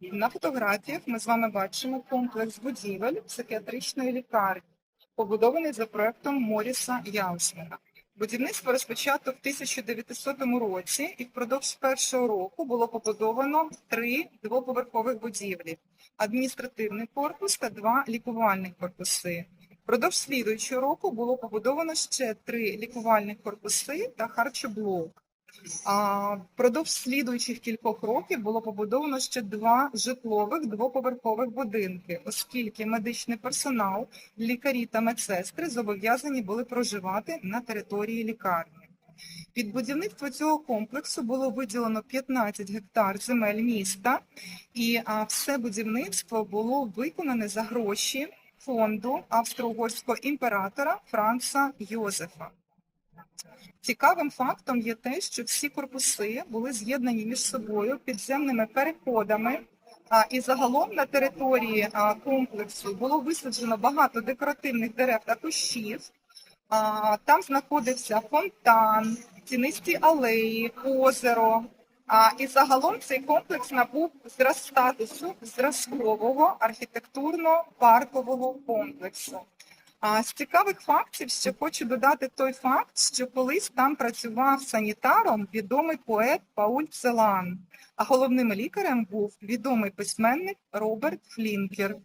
На фотографіях ми з вами бачимо комплекс будівель психіатричної лікарні, побудований за проектом Моріса Яусмена. Будівництво розпочато в 1900 році, і впродовж першого року було побудовано три двоповерхових будівлі: адміністративний корпус та два лікувальних корпуси. Впродовж слідуючого року було побудовано ще три лікувальних корпуси та харчоблок. А впродовж слідуючих кількох років було побудовано ще два житлових двоповерхових будинки, оскільки медичний персонал, лікарі та медсестри зобов'язані були проживати на території лікарні. Під будівництво цього комплексу було виділено 15 гектар земель міста, і все будівництво було виконане за гроші фонду австро-угорського імператора Франца Йозефа. Цікавим фактом є те, що всі корпуси були з'єднані між собою підземними переходами. І загалом на території комплексу було висаджено багато декоративних дерев та кущів. Там знаходився фонтан, тінисті алеї, озеро. А, І загалом цей комплекс набув статусу зразкового архітектурно-паркового комплексу. А з цікавих фактів ще хочу додати той факт, що колись там працював санітаром відомий поет Пауль Целан, а головним лікарем був відомий письменник Роберт Флінкер.